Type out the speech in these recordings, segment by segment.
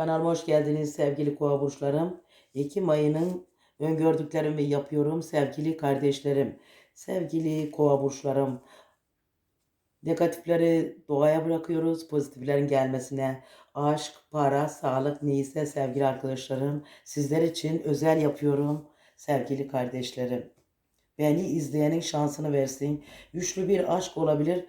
Kanalıma hoş geldiniz sevgili kova burçlarım. Ekim ayının öngördüklerimi yapıyorum sevgili kardeşlerim. Sevgili kova burçlarım. Negatifleri doğaya bırakıyoruz. Pozitiflerin gelmesine. Aşk, para, sağlık neyse sevgili arkadaşlarım. Sizler için özel yapıyorum sevgili kardeşlerim. Beni izleyenin şansını versin. Güçlü bir aşk olabilir.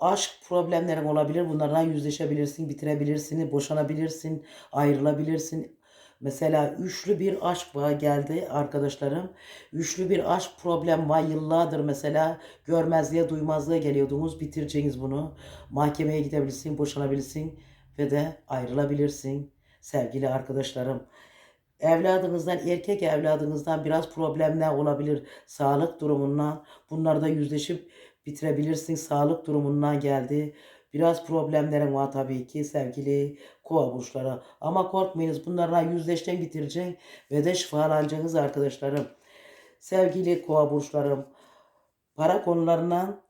Aşk problemlerin olabilir. Bunlardan yüzleşebilirsin, bitirebilirsin, boşanabilirsin, ayrılabilirsin. Mesela üçlü bir aşk var geldi arkadaşlarım. Üçlü bir aşk problem var yıllardır mesela görmezliğe duymazlığa geliyordunuz. Bitireceğiniz bunu. Mahkemeye gidebilirsin, boşanabilirsin ve de ayrılabilirsin sevgili arkadaşlarım. Evladınızdan, erkek evladınızdan biraz problemler olabilir. Sağlık durumundan. Bunlarda yüzleşip bitirebilirsin. Sağlık durumundan geldi. Biraz problemlerim var tabii ki sevgili kova burçları. Ama korkmayınız bunlarla yüzleşten bitireceksin ve de şifalanacaksınız arkadaşlarım. Sevgili kova burçlarım. Para konularından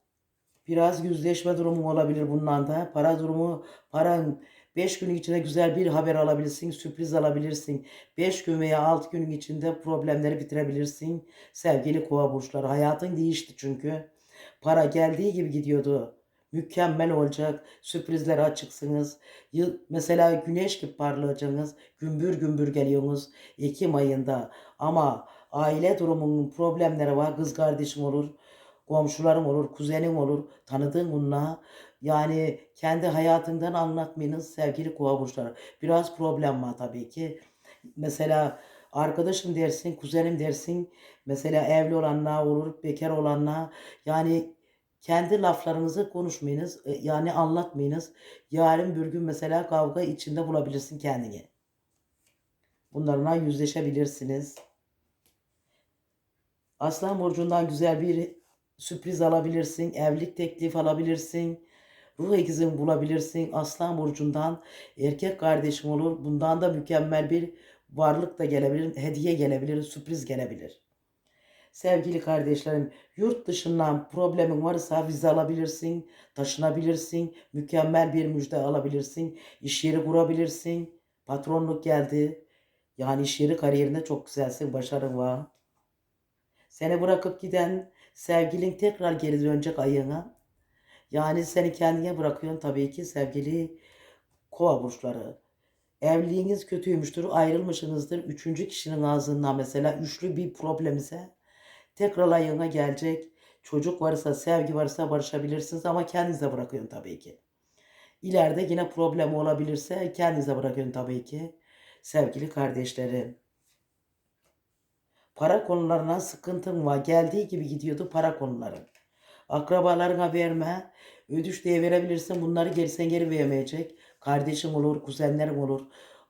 biraz yüzleşme durumu olabilir bundan da. Para durumu, paran 5 gün içinde güzel bir haber alabilirsin, sürpriz alabilirsin. 5 gün veya 6 günün içinde problemleri bitirebilirsin. Sevgili kova burçları. Hayatın değişti çünkü. Para geldiği gibi gidiyordu. Mükemmel olacak. Sürprizlere açıksınız. Yıl, mesela güneş gibi parlayacaksınız. Gümbür gümbür geliyorsunuz Ekim ayında. Ama aile durumunun problemleri var. Kız kardeşim olur. Komşularım olur, kuzenim olur, tanıdığın bununla. Yani kendi hayatından anlatmayınız sevgili kova burçları. Biraz problem var tabii ki. Mesela arkadaşım dersin, kuzenim dersin. Mesela evli olanlar olur, bekar olanlar. Yani kendi laflarınızı konuşmayınız. e, Yani anlatmayınız. Yarın bir gün mesela kavga içinde bulabilirsin kendini. Bunlarla yüzleşebilirsiniz. Aslan burcundan güzel bir sürpriz alabilirsin. Evlilik teklif alabilirsin. Ruh ikizini bulabilirsin. Aslan burcundan erkek kardeşim olur. Bundan da mükemmel bir varlık da gelebilir. Hediye gelebilir. Sürpriz gelebilir. Sevgili kardeşlerim, yurt dışından problemin varsa vize alabilirsin, taşınabilirsin, mükemmel bir müjde alabilirsin, iş yeri kurabilirsin, patronluk geldi. Yani iş yeri kariyerinde çok güzelsin, başarın var. Seni bırakıp giden sevgilin tekrar geri dönecek ayına. Yani seni kendine bırakıyorsun tabii ki sevgili kova burçları. Evliliğiniz kötüymüştür, ayrılmışsınızdır. Üçüncü kişinin ağzından mesela üçlü bir problem ise tekrar ayına gelecek. Çocuk varsa, sevgi varsa barışabilirsiniz ama kendinize bırakıyorsun tabii ki. İleride yine problem olabilirse kendinize bırakıyorsun tabii ki. Sevgili kardeşlerim. Para konularına sıkıntın var. Geldiği gibi gidiyordu para konuları. Akrabalarına verme. Ödüş diye verebilirsin. Bunları gerisen geri vermeyecek. Kardeşin olur, kuzenlerin olur,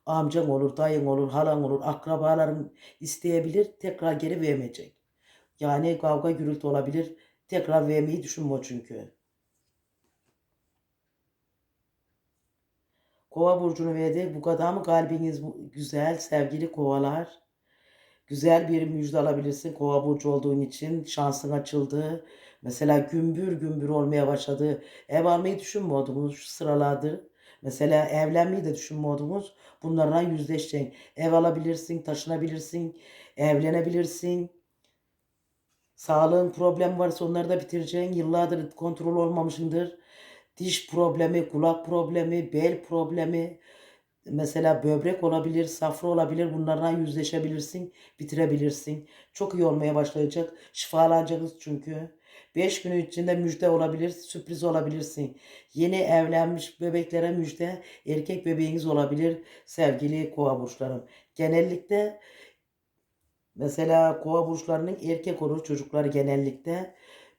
amcan olur, dayın olur, halan olur. Akrabaların isteyebilir. Tekrar geri vermeyecek. Yani kavga gürültü olabilir. Tekrar vermeyi düşünme çünkü. Kova burcunu verdik. Bu kadar mı kalbiniz güzel sevgili kovalar? Güzel bir müjde alabilirsin kova burcu olduğun için. Şansın açıldı. Mesela gümbür gümbür olmaya başladı. Ev almayı düşünmüyordunuz şu sıralardır. Mesela evlenmeyi de düşünmüyordunuz. Bunlarla yüzleşeceksin. Ev alabilirsin, taşınabilirsin, evlenebilirsin. Sağlığın problem varsa onları da bitireceksin. Yıllardır kontrol olmamışındır. Diş problemi, kulak problemi, bel problemi, mesela böbrek olabilir, safra olabilir. Bunlarla yüzleşebilirsin, bitirebilirsin. Çok iyi olmaya başlayacak. Şifalanacaksınız çünkü. 5 gün içinde müjde olabilir, sürpriz olabilirsin. Yeni evlenmiş bebeklere müjde, erkek bebeğiniz olabilir sevgili kova burçlarım. Genellikle Mesela kova burçlarının erkek olur çocukları genellikle.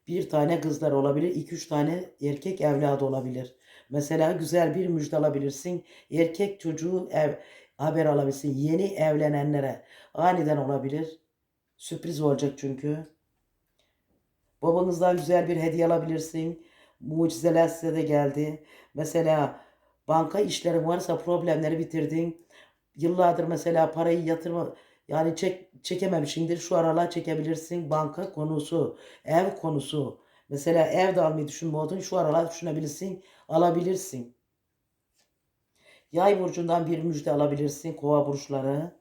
Bir tane kızlar olabilir, iki üç tane erkek evladı olabilir. Mesela güzel bir müjde alabilirsin. Erkek çocuğu ev, haber alabilirsin. Yeni evlenenlere aniden olabilir. Sürpriz olacak çünkü. Babanızdan güzel bir hediye alabilirsin. Mucizeler size de geldi. Mesela banka işlerin varsa problemleri bitirdin. Yıllardır mesela parayı yatırma yani çek, çekememişsindir. Şu aralar çekebilirsin. Banka konusu, ev konusu. Mesela ev de almayı düşünmüyordun. Şu aralar düşünebilirsin. Alabilirsin. Yay burcundan bir müjde alabilirsin kova burçları.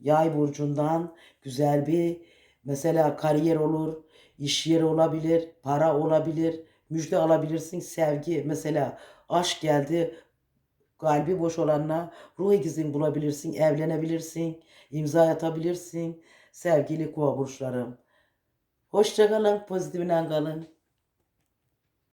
Yay burcundan güzel bir mesela kariyer olur, iş yeri olabilir, para olabilir, müjde alabilirsin, sevgi mesela aşk geldi, kalbi boş olanla ruh ikizini bulabilirsin, evlenebilirsin, imza atabilirsin sevgili kova burçlarım. Hoşça kalın, pozitifle kalın.